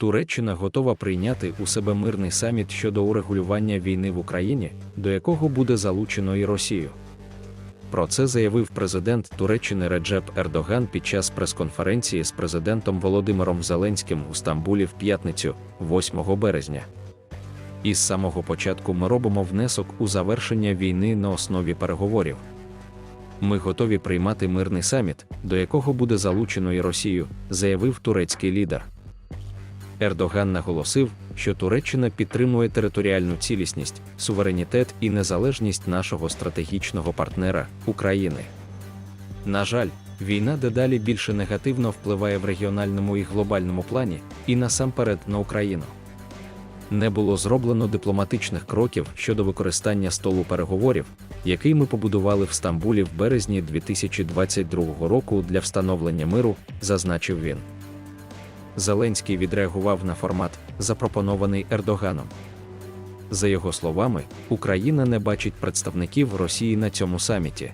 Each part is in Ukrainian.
Туреччина готова прийняти у себе мирний саміт щодо урегулювання війни в Україні, до якого буде залучено і Росію. Про це заявив президент Туреччини Реджеп Ердоган під час прес-конференції з президентом Володимиром Зеленським у Стамбулі в п'ятницю, 8 березня. Із самого початку ми робимо внесок у завершення війни на основі переговорів. Ми готові приймати мирний саміт, до якого буде залучено і Росію, заявив турецький лідер. Ердоган наголосив, що Туреччина підтримує територіальну цілісність, суверенітет і незалежність нашого стратегічного партнера України. На жаль, війна дедалі більше негативно впливає в регіональному і глобальному плані, і насамперед на Україну. Не було зроблено дипломатичних кроків щодо використання столу переговорів, який ми побудували в Стамбулі в березні 2022 року для встановлення миру, зазначив він. Зеленський відреагував на формат, запропонований Ердоганом. За його словами, Україна не бачить представників Росії на цьому саміті.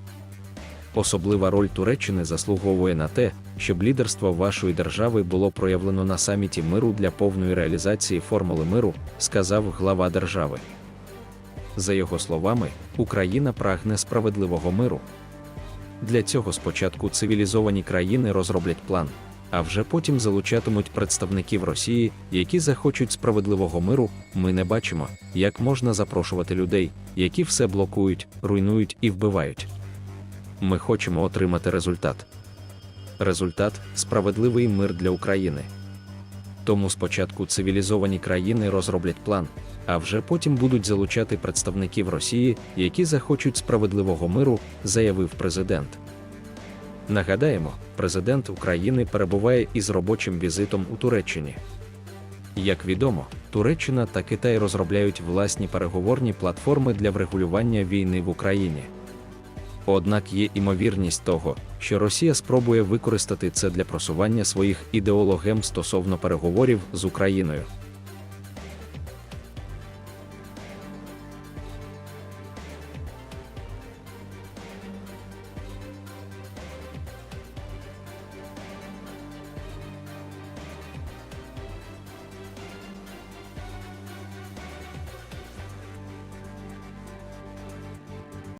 Особлива роль Туреччини заслуговує на те, щоб лідерство вашої держави було проявлено на саміті миру для повної реалізації формули миру, сказав глава держави. За його словами, Україна прагне справедливого миру. Для цього спочатку цивілізовані країни розроблять план, а вже потім залучатимуть представників Росії, які захочуть справедливого миру. Ми не бачимо, як можна запрошувати людей, які все блокують, руйнують і вбивають. Ми хочемо отримати результат. Результат справедливий мир для України. Тому спочатку цивілізовані країни розроблять план, а вже потім будуть залучати представників Росії, які захочуть справедливого миру, заявив президент. Нагадаємо, президент України перебуває із робочим візитом у Туреччині. Як відомо, Туреччина та Китай розробляють власні переговорні платформи для врегулювання війни в Україні. Однак є імовірність того, що Росія спробує використати це для просування своїх ідеологем стосовно переговорів з Україною.